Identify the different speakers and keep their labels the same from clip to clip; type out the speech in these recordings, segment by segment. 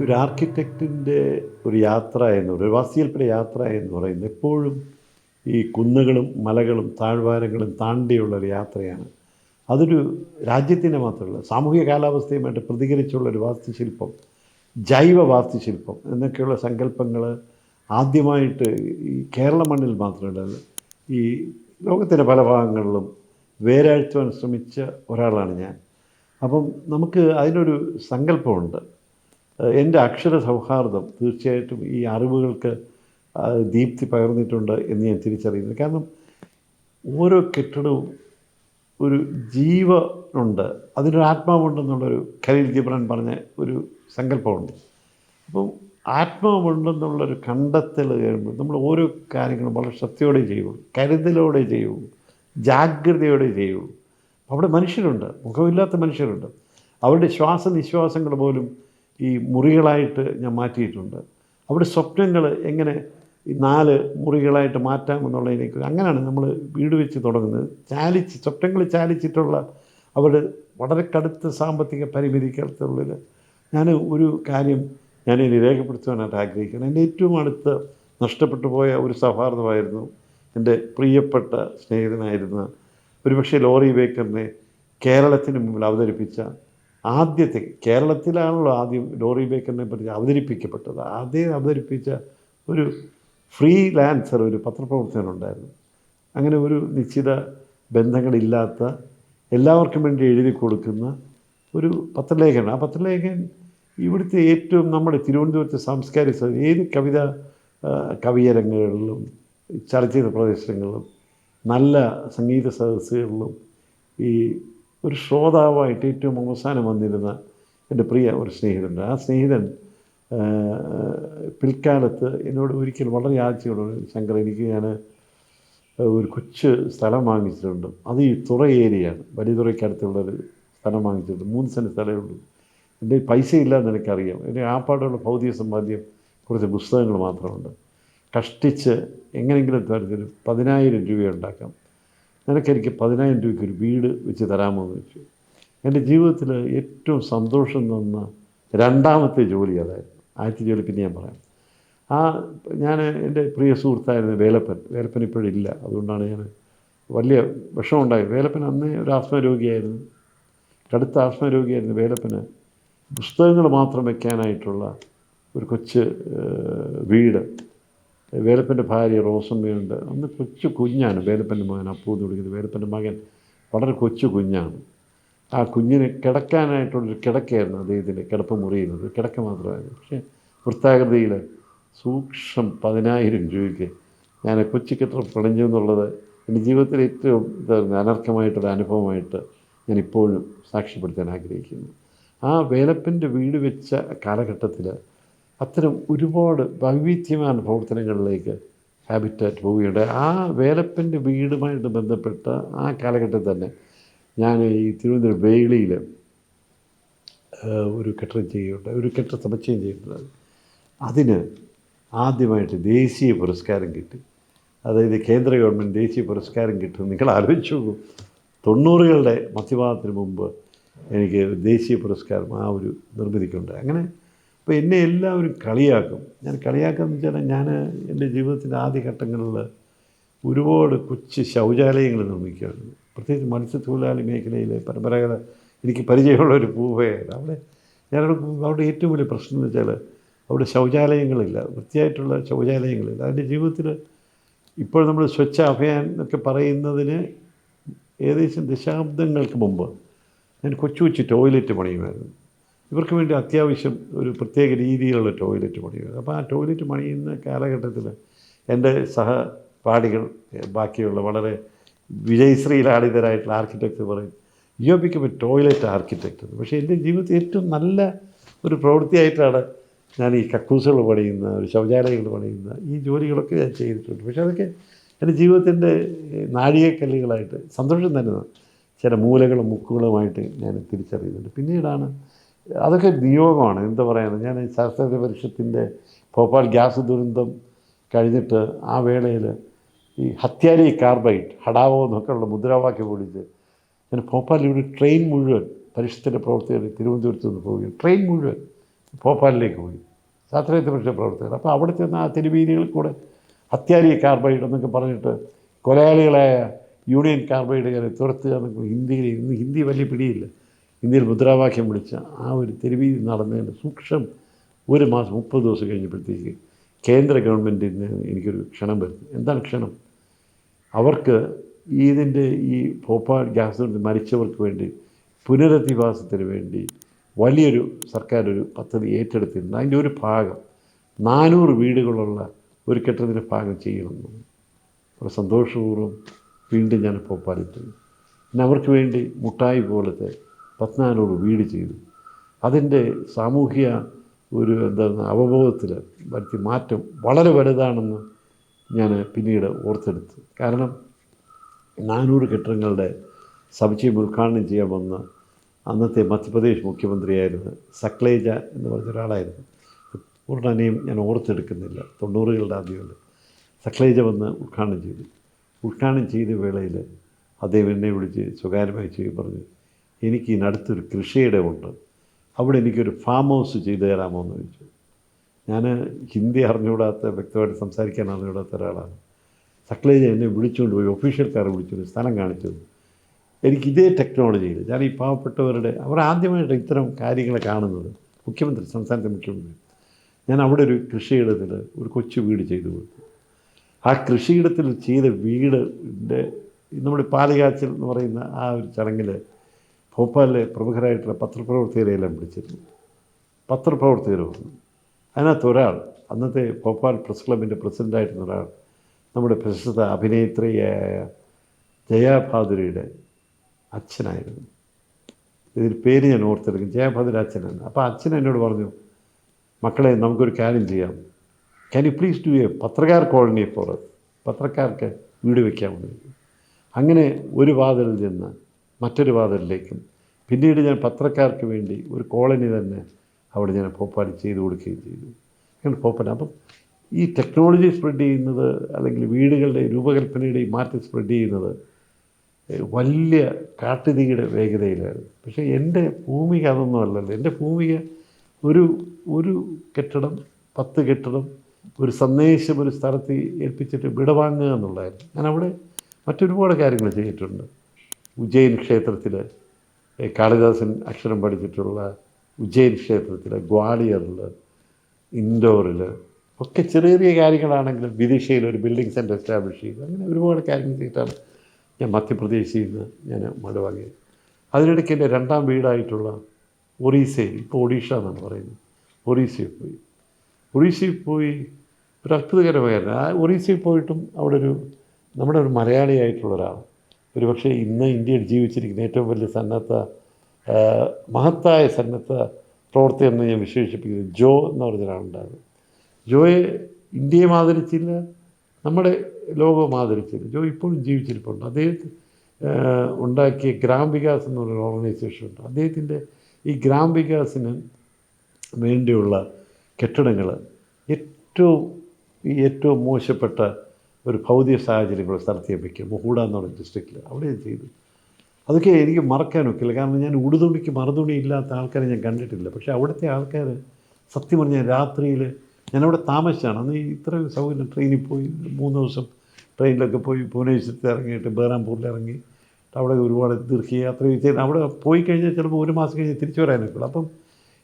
Speaker 1: ഒരു ആർക്കിടെക്റ്റിന്റെ ഒരു യാത്ര എന്ന് പറയുന്നത് വാസ്തുശില്പിയുടെ യാത്ര എന്ന് പറയുന്നത് എപ്പോഴും ഈ കുന്നുകളും മലകളും താഴ്വാരങ്ങളും താണ്ടിയുള്ള ഒരു യാത്രയാണ്. അതൊരു രാജ്യത്തിന്റെ മാത്രമല്ല സാമൂഹിക കാലാവസ്ഥയുമായിട്ട് പ്രതികരിച്ചുള്ള ഒരു വാസ്തുശില്പം ജൈവ വാസ്തുശില്പം എന്നൊക്കെയുള്ള സങ്കല്പങ്ങൾ ആദ്യമായിട്ട് ഈ കേരള മണ്ണിൽ മാത്രമല്ല ഈ ലോകത്തിന്റെ പല ഭാഗങ്ങളിലും വേരാഴ്ത്തുവാൻ ശ്രമിച്ച ഒരാളാണ് ഞാൻ. അപ്പം നമുക്ക് അതിനൊരു സങ്കല്പമുണ്ട്. എന്റെ അക്ഷര സൗഹാർദ്ദം തീർച്ചയായിട്ടും ഈ അറിവുകൾക്ക് ദീപ്തി പകർന്നിട്ടുണ്ട് എന്ന് ഞാൻ തിരിച്ചറിയുന്നു കാരണം ഓരോ കെട്ടിടവും ഒരു ജീവനുണ്ട് അതിനൊരു ആത്മാവുണ്ടെന്നുള്ളൊരു ഖലീൽ ജിബ്രാൻ പറഞ്ഞ ഒരു സങ്കല്പമുണ്ട്. അപ്പം ആത്മാവുണ്ടെന്നുള്ളൊരു കണ്ടെത്തൽ കഴിയുമ്പോൾ നമ്മൾ ഓരോ കാര്യങ്ങളും വളരെ ശ്രദ്ധയോടെ ചെയ്യുള്ളൂ കരുതലോടെ ചെയ്യുള്ളൂ ജാഗ്രതയോടെ ചെയ്യുള്ളൂ. അവിടെ മനുഷ്യരുണ്ട് മുഖമില്ലാത്ത മനുഷ്യരുണ്ട്. അവരുടെ ശ്വാസനിശ്വാസങ്ങൾ പോലും ഈ മുറികളായിട്ട് ഞാൻ മാറ്റിയിട്ടുണ്ട്. അവിടെ സ്വപ്നങ്ങൾ എങ്ങനെ ഈ നാല് മുറികളായിട്ട് മാറ്റാമെന്നുള്ളതിലേക്ക് അങ്ങനെയാണ് നമ്മൾ വീട് വെച്ച് തുടങ്ങുന്നത്. ചാലിച്ച് സ്വപ്നങ്ങൾ ചാലിച്ചിട്ടുള്ള അവർ വളരെ കടുത്ത സാമ്പത്തിക പരിമിതിക്കകത്തുള്ളിൽ ഞാൻ ഒരു കാര്യം ഞാനിനി രേഖപ്പെടുത്തുവാനായിട്ട് ആഗ്രഹിക്കുന്നു. എന്റെ ഏറ്റവും അടുത്ത് നഷ്ടപ്പെട്ടു പോയ ഒരു സൗഹാർദ്ദമായിരുന്നു എന്റെ പ്രിയപ്പെട്ട സ്നേഹിതനായിരുന്ന ഒരുപക്ഷെ ലോറി ബേക്കറിനെ കേരളത്തിന് മുമ്പിൽ അവതരിപ്പിച്ച ആദ്യത്തെ കേരളത്തിലാണല്ലോ ആദ്യം ലോറി ബേക്കറിനെ പറ്റി അവതരിപ്പിക്കപ്പെട്ടത്. ആദ്യം അവതരിപ്പിച്ച ഒരു ഫ്രീ ലാൻസർ ഒരു പത്രപ്രവർത്തകനുണ്ടായിരുന്നു. അങ്ങനെ ഒരു നിശ്ചിത ബന്ധങ്ങളില്ലാത്ത എല്ലാവർക്കും വേണ്ടി എഴുതി കൊടുക്കുന്ന ഒരു പത്രലേഖൻ ആ പത്രലേഖൻ ഇവിടുത്തെ ഏറ്റവും നമ്മുടെ തിരുവനന്തപുരത്തെ സാംസ്കാരിക ഏത് കവിത കവിയരങ്ങുകളിലും ചലച്ചിത്ര പ്രദർശനങ്ങളിലും നല്ല സംഗീത സദസ്സുകളിലും ഈ ഒരു ശ്രോതാവായിട്ട് ഏറ്റവും അവസാനം വന്നിരുന്ന എന്റെ പ്രിയ ഒരു സ്നേഹിതനുണ്ട്. ആ സ്നേഹിതൻ പിൽക്കാലത്ത് എന്നോട് ഒരിക്കൽ വളരെ ആഴ്ചയോട് ശങ്കർ എനിക്ക് ഞാൻ ഒരു കൊച്ചു സ്ഥലം വാങ്ങിച്ചിട്ടുണ്ട്. അത് ഈ തുറ ഏരിയയാണ്. വലിയ തുറയ്ക്കടുത്തുള്ളൊരു സ്ഥലം വാങ്ങിച്ചിട്ടുണ്ട്. മൂന്ന് സെന്റ് സ്ഥലമേ ഉള്ളൂ. എന്റെ പൈസ ഇല്ലാന്ന് എനിക്കറിയാം എന്റെ ആപ്പാടുള്ള ഭൗതിക സമ്പാദ്യം കുറച്ച് പുസ്തകങ്ങൾ മാത്രമുണ്ട്. കഷ്ടിച്ച് എങ്ങനെയെങ്കിലും തരത്തിൽ പതിനായിരം രൂപ ഉണ്ടാക്കാം. നിനക്കെനിക്ക് പതിനായിരം രൂപയ്ക്ക് ഒരു വീട് വെച്ച് തരാമോ എന്ന് ചോദിച്ചു. എന്റെ ജീവിതത്തിൽ ഏറ്റവും സന്തോഷം തന്ന രണ്ടാമത്തെ ജോലി അതായിരുന്നു. ആദ്യത്തെ ജോലി പിന്നെ ഞാൻ പറയാം. ആ ഞാൻ എന്റെ പ്രിയ സുഹൃത്തായിരുന്നു വേലപ്പൻ വേലപ്പൻ ഇപ്പോഴില്ല. അതുകൊണ്ടാണ് ഞാൻ വലിയ വിഷമമുണ്ടായി വേലപ്പൻ അന്ന് ഒരു ആസ്മ രോഗിയായിരുന്നു. കടുത്ത ആസ്മ രോഗിയായിരുന്നു വേലപ്പന്. പുസ്തകങ്ങൾ മാത്രം വയ്ക്കാനായിട്ടുള്ള ഒരു കൊച്ച് വീട്. വേലപ്പന്റെ ഭാര്യ റോസമ്മയുണ്ട്. അന്ന് കൊച്ചു കുഞ്ഞാണ് വേലപ്പന്റെ മകൻ അപ്പൂ എന്ന് വിളിക്കുന്നത്. വേലപ്പന്റെ മകൻ വളരെ കൊച്ചു കുഞ്ഞാണ്. ആ കുഞ്ഞിന് കിടക്കാനായിട്ടുള്ളൊരു കിടക്കയായിരുന്നു അദ്ദേഹത്തിന്റെ കിടപ്പ് മുറിയുന്നത് കിടക്ക മാത്രമായിരുന്നു. പക്ഷേ വൃത്താകൃതിയിൽ സൂക്ഷ്മം പതിനായിരം രൂപയ്ക്ക് ഞാൻ കൊച്ചു കെട്ടിടം പിണഞ്ഞു എന്നുള്ളത് എന്റെ ജീവിതത്തിലെ ഏറ്റവും ഇതായിരുന്നു അനർഹമായിട്ടൊരു അനുഭവമായിട്ട് ഞാൻ ഇപ്പോഴും സാക്ഷ്യപ്പെടുത്താൻ ആഗ്രഹിക്കുന്നു. ആ വേലപ്പന്റെ വീട് വെച്ച കാലഘട്ടത്തിൽ അത്തരം ഒരുപാട് വൈവിധ്യമായ പ്രവർത്തനങ്ങളിലേക്ക് ഹാബിറ്റാറ്റ് പോവുകയുണ്ട് ആ വേലപ്പന്റെ വീടുമായിട്ട് ബന്ധപ്പെട്ട ആ കാലഘട്ടത്തിൽ തന്നെ ഞാൻ ഈ തിരുവനന്തപുരം വേളിയിൽ ഒരു കെട്ടിടം ചെയ്യുകയുണ്ട് ഒരു കെട്ടിട സമുച്ചയം ചെയ്യുന്നുണ്ട് അതിന് ആദ്യമായിട്ട് ദേശീയ പുരസ്കാരം കിട്ടി. അതായത് കേന്ദ്ര ഗവൺമെന്റ് ദേശീയ പുരസ്കാരം കിട്ടും. നിങ്ങൾ ആലോചിച്ചു നോക്കും. തൊണ്ണൂറുകളുടെ മധ്യഭാഗത്തിന് മുമ്പ് എനിക്ക് ദേശീയ പുരസ്കാരം ആ ഒരു നിർമ്മിതിക്കുണ്ട് അങ്ങനെ അപ്പോൾ എന്നെ എല്ലാവരും കളിയാക്കും. ഞാൻ കളിയാക്കാന്ന് വെച്ചാൽ ഞാൻ എന്റെ ജീവിതത്തിന്റെ ആദ്യ ഘട്ടങ്ങളിൽ ഒരുപാട് കൊച്ചു ശൗചാലയങ്ങൾ നിർമ്മിക്കുകയായിരുന്നു. പ്രത്യേകിച്ച് മത്സ്യത്തൊഴിലാളി മേഖലയിലെ പരമ്പരാഗത എനിക്ക് പരിചയമുള്ള ഒരു പൂവയായിരുന്നു. അവിടെ ഞാനവിടെ അവിടെ ഏറ്റവും വലിയ പ്രശ്നം എന്ന് വെച്ചാൽ അവിടെ ശൗചാലയങ്ങളില്ല. വൃത്തിയായിട്ടുള്ള ശൗചാലയങ്ങളില്ല. അതിന്റെ ജീവിതത്തിൽ ഇപ്പോൾ നമ്മൾ സ്വച്ഛ അഭിയാൻ എന്നൊക്കെ പറയുന്നതിന് ഏകദേശം ദശാബ്ദങ്ങൾക്ക് മുമ്പ് ഞാൻ കൊച്ചു കൊച്ചു ടോയ്ലറ്റ് പണിയുമായിരുന്നു. ഇവർക്ക് വേണ്ടി അത്യാവശ്യം ഒരു പ്രത്യേക രീതിയിലുള്ള ടോയ്ലറ്റ് പണിയുമായിരുന്നു അപ്പോൾ ആ ടോയ്ലറ്റ് പണിയുന്ന കാലഘട്ടത്തിൽ എന്റെ സഹപാഠികൾ ബാക്കിയുള്ള വളരെ വിജയശ്രീലാളിതരായിട്ടുള്ള ആർക്കിടെക്ട് പറയും you become a toilet architect പക്ഷേ എന്റെ ജീവിതത്തിൽ ഏറ്റവും നല്ല ഒരു പ്രവൃത്തിയായിട്ടാണ് ഞാൻ ഈ കക്കൂസുകൾ പണിയുന്ന ഒരു ശൗചാലയങ്ങൾ പണിയുന്ന ഈ ജോലികളൊക്കെ ഞാൻ ചെയ്തിട്ടുണ്ട്. പക്ഷേ അതൊക്കെ എന്റെ ജീവിതത്തിന്റെ നാഴികക്കല്ലുകളായിട്ട് സന്തോഷം തരുന്ന ചില മൂലകളും മുക്കുകളുമായിട്ട് ഞാൻ തിരിച്ചറിയുന്നുണ്ട്. പിന്നീടാണ് അതൊക്കെ നിയോഗമാണ്. എന്താ പറയുന്നത് ഞാൻ ശാസ്ത്രീയ പരിഷത്തിന്റെ ഭോപ്പാൽ ഗ്യാസ് ദുരന്തം കഴിഞ്ഞിട്ട് ആ വേളയിൽ ഈ ഹത്യാരി കാർബൈഡ് ഹടാവോ എന്നൊക്കെയുള്ള മുദ്രാവാക്യം വിളിച്ച് ഞാൻ ഭോപ്പാലിൽ ഒരു ട്രെയിൻ മുഴുവൻ പരിഷത്തിന്റെ പ്രവർത്തകർ തിരുവനന്തപുരത്ത് നിന്ന് പോവുകയും ട്രെയിൻ മുഴുവൻ ഭോപ്പാലിലേക്ക് പോയി. ശാസ്ത്രീയത്തെ പരിഷ പ്രവർത്തകർ. അപ്പോൾ അവിടെ ചെന്ന് ആ തെരുവീതികളിൽ കൂടെ ഹത്യാരി കാർബൈഡ് എന്നൊക്കെ പറഞ്ഞിട്ട് കൊലയാളികളായ യൂണിയൻ കാർബൈഡുകാരെ തുരത്തുക എന്നൊക്കെ ഹിന്ദിയിൽ ഇന്ന് ഹിന്ദി വലിയ പിടിയില്ല. ഹിന്ദിയിൽ മുദ്രാവാക്യം വിളിച്ച ആ ഒരു തെരുവീതി നടന്നതിന്റെ സൂക്ഷം ഒരു മാസം മുപ്പത് ദിവസം കഴിഞ്ഞപ്പോഴത്തേക്ക് കേന്ദ്ര ഗവൺമെന്റിൽ നിന്ന് എനിക്കൊരു ക്ഷണം വരുന്നു. എന്താണ് ക്ഷണം? അവർക്ക് ഇതിന്റെ ഈ ഭോപ്പാൽ ഗ്യാസ് മരിച്ചവർക്ക് വേണ്ടി പുനരധിവാസത്തിന് വേണ്ടി വലിയൊരു സർക്കാർ ഒരു പദ്ധതി ഏറ്റെടുത്തിട്ടുണ്ട്. അതിന്റെ ഒരു ഭാഗം നാനൂറ് വീടുകളുള്ള ഒരു കെട്ടിടത്തിന്റെ ഭാഗം ചെയ്യണമെന്ന് ഒരു സന്തോഷപൂർവം വീണ്ടും ഞാൻ ഭോപ്പാലിൽ പിന്നെ അവർക്ക് വേണ്ടി മുട്ടായി പോലത്തെ പത്തിനാനൂറ് വീട് ചെയ്തു. അതിന്റെ സാമൂഹിക ഒരു എന്താണ് അവബോധത്തിൽ വരുത്തി മാറ്റം വളരെ വലുതാണെന്ന് ഞാൻ പിന്നീട് ഓർത്തെടുത്തു. കാരണം നാനൂറ് കെട്ടിടങ്ങളുടെ സമുച്ചയം ഉദ്ഘാടനം ചെയ്യാൻ വന്ന അന്നത്തെ മധ്യപ്രദേശ് മുഖ്യമന്ത്രിയായിരുന്ന സക്ലേജ എന്ന് പറഞ്ഞ ഒരാളായിരുന്നു. പൂർണനെയും ഞാൻ ഓർത്തെടുക്കുന്നില്ല. തൊണ്ണൂറുകളുടെ ആദ്യമുണ്ട് സക്ലേജ വന്ന് ഉദ്ഘാടനം ചെയ്തു. ഉദ്ഘാടനം ചെയ്ത വേളയിൽ അദ്ദേഹം എന്നെ വിളിച്ച് സ്വകാര്യമായി ചെയ്ത് പറഞ്ഞു. എനിക്ക് ഇതിനടുത്തൊരു കൃഷിയിടമുണ്ട്. അവിടെ എനിക്കൊരു ഫാം ഹൗസ് ചെയ്തു തരാമോ എന്ന് ചോദിച്ചു. ഞാൻ ഹിന്ദി അറിഞ്ഞുകൂടാത്ത വ്യക്തമായിട്ട് സംസാരിക്കാൻ അറിഞ്ഞുകൂടാത്ത ഒരാളാണ്. സക്ലേജ് എന്നെ വിളിച്ചുകൊണ്ട് പോയി ഒഫീഷ്യൽ കാർ വിളിച്ചുകൊണ്ട് സ്ഥലം കാണിച്ചു. എനിക്ക് ഇതേ ടെക്നോളജിയിൽ ഞാൻ ഈ പാവപ്പെട്ടവരുടെ അവർ ആദ്യമായിട്ട് ഇത്തരം കാര്യങ്ങൾ കാണുന്നത്. മുഖ്യമന്ത്രി സംസ്ഥാനത്തെ മുഖ്യമന്ത്രി. ഞാൻ അവിടെ ഒരു കൃഷിയിടത്തിൽ ഒരു കൊച്ചു വീട് ചെയ്തു കൊടുത്തു. ആ കൃഷിയിടത്തിൽ ചെയ്ത വീടിന്റെ നമ്മുടെ പാലുകാച്ചൽ എന്ന് പറയുന്ന ആ ഒരു ചടങ്ങിൽ ഭോപ്പാലിലെ പ്രമുഖരായിട്ടുള്ള പത്രപ്രവർത്തകരെയെല്ലാം വിളിച്ചിരുന്നു. പത്രപ്രവർത്തകർ വന്നു അതിനകത്ത് ഒരാൾ അന്നത്തെ ഭോപ്പാൽ പ്രസ് ക്ലബിന്റെ പ്രസിഡന്റായിരുന്ന ഒരാൾ നമ്മുടെ പ്രശസ്ത അഭിനേത്രിയായ ജയാഭാദുരിയുടെ അച്ഛനായിരുന്നു. ഇതിൽ പേര് ഞാൻ ഓർത്തെടുക്കും. ജയാഭാദുരി അച്ഛനാണ്. അപ്പോൾ അച്ഛൻ എന്നോട് പറഞ്ഞു മക്കളെ നമുക്കൊരു കാര്യം ചെയ്യാം. Can you please do a പത്രക്കാർ കോളനി ഫോർ പത്രക്കാർക്ക് വീട് വയ്ക്കാമെന്ന് അങ്ങനെ ഒരു വാതിലിൽ നിന്ന് മറ്റൊരു വാതിലിലേക്കും. പിന്നീട് ഞാൻ പത്രക്കാർക്ക് വേണ്ടി ഒരു കോളനി തന്നെ അവിടെ ഞാൻ പോപ്പാടി ചെയ്തു കൊടുക്കുകയും ചെയ്തു. അങ്ങനെ പോപ്പാടി. അപ്പം ഈ ടെക്നോളജി സ്പ്രെഡ് ചെയ്യുന്നത് അല്ലെങ്കിൽ വീടുകളുടെ രൂപകൽപ്പനയുടെ ഈ മാറ്റം സ്പ്രെഡ് ചെയ്യുന്നത് വലിയ കാട്ടുതീയുടെ വേഗതയിലായിരുന്നു. പക്ഷേ എന്റെ ഭൂമിക അതൊന്നും അല്ലല്ലോ. എന്റെ ഭൂമിക ഒരു ഒരു കെട്ടിടം പത്ത് കെട്ടിടം ഒരു സന്ദേശം ഒരു സ്ഥലത്ത് ഏൽപ്പിച്ചിട്ട് വിടവാങ്ങുക എന്നുള്ളതായിരുന്നു. ഞാൻ അവിടെ മറ്റൊരുപാട് കാര്യങ്ങൾ ചെയ്തിട്ടുണ്ട്. ഉജ്ജയിൻ ക്ഷേത്രത്തിൽ കാളിദാസൻ അക്ഷരം പഠിച്ചിട്ടുള്ള ഉജ്ജയിൻ ക്ഷേത്രത്തിൽ ഗ്വാളിയറിൽ ഇൻഡോറിൽ ഒക്കെ ചെറിയ ചെറിയ കാര്യങ്ങളാണെങ്കിലും വിദിഷയിൽ ഒരു ബിൽഡിംഗ് സെന്റർ എസ്റ്റാബ്ലിഷ് ചെയ്തു അങ്ങനെ ഒരുപാട് കാര്യങ്ങൾ ചെയ്തിട്ടാണ് ഞാൻ മധ്യപ്രദേശിൽ നിന്ന് ഞാൻ മടുവാങ്ങിയത് അതിനിടയ്ക്ക് എന്റെ രണ്ടാം വീടായിട്ടുള്ള ഒറീസയിൽ ഇപ്പോൾ ഒഡീഷ എന്നാണ് പറയുന്നത് ഒറീസയിൽ പോയി. ഒറീസയിൽ പോയി ഒരു അത്ഭുതകരമായിരുന്നു ആ ഒറീസയിൽ പോയിട്ടും അവിടെ ഒരു നമ്മുടെ ഒരു മലയാളിയായിട്ടുള്ള ഒരാൾ ഒരു പക്ഷേ ഇന്ന് ഇന്ത്യയിൽ ജീവിച്ചിരിക്കുന്ന ഏറ്റവും വലിയ സന്നദ്ധ മഹത്തായ സന്നദ്ധ പ്രവർത്തി എന്ന് ഞാൻ വിശേഷിപ്പിക്കുന്നത് ജോ എന്ന് പറഞ്ഞ ഒരാളുണ്ടായിരുന്നു ജോയെ ഇന്ത്യയെ ആദരിച്ചില്ല നമ്മുടെ ലോകവും ആദരിച്ചില്ല ജോ ഇപ്പോഴും ജീവിച്ചിരിപ്പുണ്ട്. അദ്ദേഹത്തെ ഉണ്ടാക്കിയ ഗ്രാം വികാസ് എന്ന് ഓർഗനൈസേഷൻ ഉണ്ട്. അദ്ദേഹത്തിന്റെ ഈ ഗ്രാം വികാസിന് വേണ്ടിയുള്ള കെട്ടിടങ്ങൾ ഏറ്റവും ഏറ്റവും മോശപ്പെട്ട ഒരു ഭൗതിക സാഹചര്യങ്ങൾ സ്ഥലത്ത് ഏൽപ്പിക്കുക മുഹൂഡ എന്ന് പറഞ്ഞ ഡിസ്ട്രിക്റ്റിൽ അവിടെ ചെയ്തു. അതൊക്കെ എനിക്ക് മറക്കാനൊക്കില്ല കാരണം ഞാൻ ഉടുതുണിക്ക് മറുതുണി ഇല്ലാത്ത ആൾക്കാരെ ഞാൻ കണ്ടിട്ടില്ല. പക്ഷേ അവിടുത്തെ ആൾക്കാർ സത്യം പറഞ്ഞാൽ രാത്രിയിൽ ഞാനവിടെ താമസിച്ചാണ്. അന്ന് ഇത്രയും സൗകര്യം ട്രെയിനിൽ പോയി മൂന്ന് ദിവസം ട്രെയിനിലൊക്കെ പോയി ഭുവനേശ്വരത്ത് ഇറങ്ങിയിട്ട് ബേറാംപൂരിൽ ഇറങ്ങി. അവിടെ ഒരുപാട് ദീർഘയാത്ര ചെയ്ത് അവിടെ പോയി കഴിഞ്ഞാൽ ചിലപ്പോൾ ഒരു മാസം കഴിഞ്ഞ് തിരിച്ചു വരാനൊക്കെ ഉള്ളു അപ്പം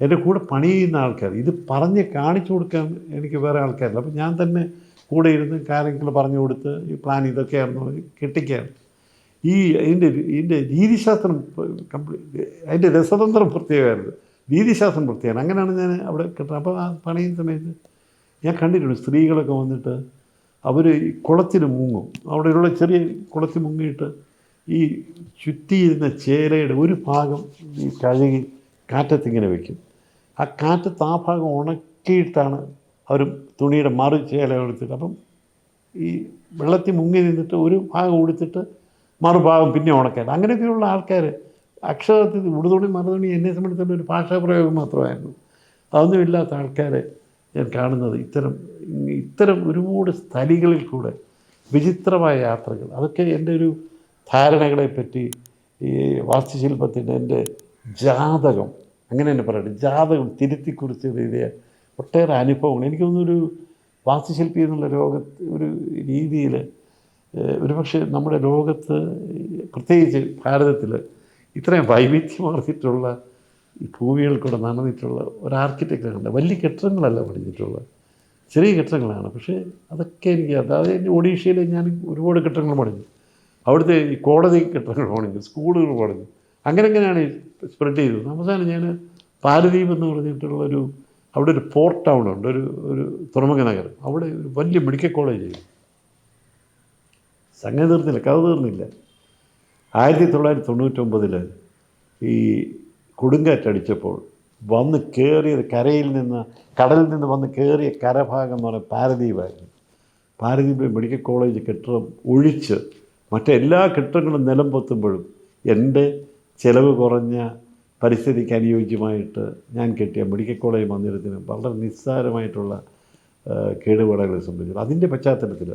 Speaker 1: എന്റെ കൂടെ പണി ചെയ്യുന്ന ആൾക്കാർ ഇത് പറഞ്ഞ് കാണിച്ചു കൊടുക്കാൻ എനിക്ക് വേറെ ആൾക്കാരില്ല. അപ്പം ഞാൻ തന്നെ കൂടെ ഇരുന്ന് കാര്യങ്ങൾ പറഞ്ഞു കൊടുത്ത് ഈ പ്ലാൻ ഇതൊക്കെയായിരുന്നു കെട്ടിക്കുകയാണ് ഈ അതിന്റെ ഇതിന്റെ രീതിശാസ്ത്രം കംപ്ലീറ്റ് അതിന്റെ രസതന്ത്രം പ്രത്യേകമായിരുന്നു. രീതിശാസ്ത്രം പ്രത്യേകമാണ് അങ്ങനെയാണ് ഞാൻ അവിടെ കിട്ടുന്നത് അപ്പോൾ ആ പണിയുന്ന സമയത്ത് ഞാൻ കണ്ടിട്ടുണ്ട് സ്ത്രീകളൊക്കെ വന്നിട്ട് അവർ ഈ കുളത്തിൽ മുങ്ങും. അവിടെയുള്ള ചെറിയ കുളത്തിൽ മുങ്ങിയിട്ട് ഈ ചുറ്റിയിരുന്ന ചേലയുടെ ഒരു ഭാഗം ഈ കഴുകി കാറ്റത്തിങ്ങനെ വയ്ക്കും ആ കാറ്റത്ത് ആ ഭാഗം ഉണക്കിയിട്ടാണ് അവർ തുണിയുടെ മറു ചേല എടുത്തിട്ട് അപ്പം ഈ വെള്ളത്തിൽ മുങ്ങി നിന്നിട്ട് ഒരു ഭാഗം ഉടുത്തിട്ട് മറുഭാഗം പിന്നെ ഉണക്കാൻ അങ്ങനെയൊക്കെയുള്ള ആൾക്കാർ അക്ഷരത്തിൽ ഉടുതുണി മറുതുണി എന്നെ സംബന്ധിച്ചുള്ള ഒരു ഭാഷാപ്രയോഗം മാത്രമായിരുന്നു. അതൊന്നുമില്ലാത്ത ആൾക്കാരെ ഞാൻ കാണുന്നത്. ഇത്തരം ഇത്തരം ഒരുപാട് സ്ഥലികളിൽ കൂടെ വിചിത്രമായ യാത്രകൾ. അതൊക്കെ എന്റെ ഒരു ധാരണകളെ പറ്റി ഈ വാസ്തുശില്പത്തിന്റെ എന്റെ ജാതകം അങ്ങനെ തന്നെ പറയട്ടെ ജാതകം തിരുത്തിക്കുറിച്ച് എഴുതിയ ഒട്ടേറെ അനുഭവങ്ങൾ. എനിക്ക് തോന്നുന്നൊരു വാസ്തുശില്പി എന്നുള്ള രോഗത്ത് ഒരു രീതിയിൽ ഒരുപക്ഷെ നമ്മുടെ ലോകത്ത് പ്രത്യേകിച്ച് ഭാരതത്തിൽ ഇത്രയും വൈവിധ്യമാർന്നിട്ടുള്ള ഭൂമികൾ കൂടെ നടന്നിട്ടുള്ള ഒരു ആർക്കിടെക്റ്റ് ഉണ്ട് വലിയ കെട്ടിടങ്ങളല്ല പണിഞ്ഞിട്ടുള്ളത് ചെറിയ കെട്ടിടങ്ങളാണ്. പക്ഷേ അതൊക്കെ എനിക്ക് അതായത് ഒഡീഷയിൽ ഞാൻ ഒരുപാട് കെട്ടിടങ്ങൾ പണിഞ്ഞു. അവിടുത്തെ ഈ കോടതി കെട്ടിടങ്ങൾ പണിഞ്ഞു സ്കൂളുകൾ പണിഞ്ഞു. അങ്ങനെ അങ്ങനെയാണ് സ്പ്രെഡ് ചെയ്തത്? അവസാനം ഞാൻ പാലദ്വീപ് എന്ന് പറഞ്ഞിട്ടുള്ള ഒരു അവിടെ ഒരു പോർട്ട് ടൗൺ ഉണ്ട് ഒരു ഒരു തുറമുഖ നഗരം. അവിടെ ഒരു വലിയ മെഡിക്കൽ കോളേജ് ചെയ്തു സംഗതി തീർന്നില്ല കഥ തീർന്നില്ല. ആയിരത്തി തൊള്ളായിരത്തി തൊണ്ണൂറ്റൊമ്പതിൽ ഈ കൊടുങ്കാറ്റടിച്ചപ്പോൾ വന്ന് കയറിയത് കരയിൽ നിന്ന് കടലിൽ നിന്ന് വന്ന് കയറിയ കരഭാഗം എന്ന് പറയുന്നത് പാരദ്വീപായിരുന്നു. പാരദ്വീപ് മെഡിക്കൽ കോളേജ് കെട്ടിടം ഒഴിച്ച് മറ്റെല്ലാ കെട്ടിടങ്ങളും നിലം പൊത്തുമ്പോഴും എന്റെ ചിലവ് കുറഞ്ഞ പരിസ്ഥിതിക്ക് അനുയോജ്യമായിട്ട് ഞാൻ കെട്ടിയ മെഡിക്കൽ കോളേജ് മന്ദിരത്തിന് വളരെ നിസ്സാരമായിട്ടുള്ള കേടുപാടുകളെ സംബന്ധിച്ചു അതിന്റെ പശ്ചാത്തലത്തിൽ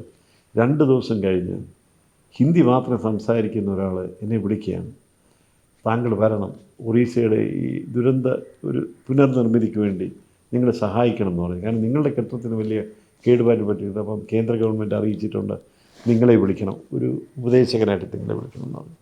Speaker 1: രണ്ട് ദിവസം കഴിഞ്ഞ് ഹിന്ദി മാത്രം സംസാരിക്കുന്ന ഒരാൾ എന്നെ വിളിക്കുകയാണ്. താങ്കൾ വരണം. ഒറീസയുടെ ഈ ദുരന്ത ഒരു പുനർനിർമ്മിതിക്ക് വേണ്ടി നിങ്ങളെ സഹായിക്കണം എന്ന് പറഞ്ഞു. കാരണം നിങ്ങളുടെ കെട്ടിടത്തിന് വലിയ കേടുപാട് പറ്റിയിട്ടുണ്ട്. അപ്പം കേന്ദ്ര ഗവൺമെന്റ് അറിയിച്ചിട്ടുണ്ട് നിങ്ങളെ വിളിക്കണം. ഒരു ഉപദേശകനായിട്ട് നിങ്ങളെ വിളിക്കണം എന്ന് പറഞ്ഞു.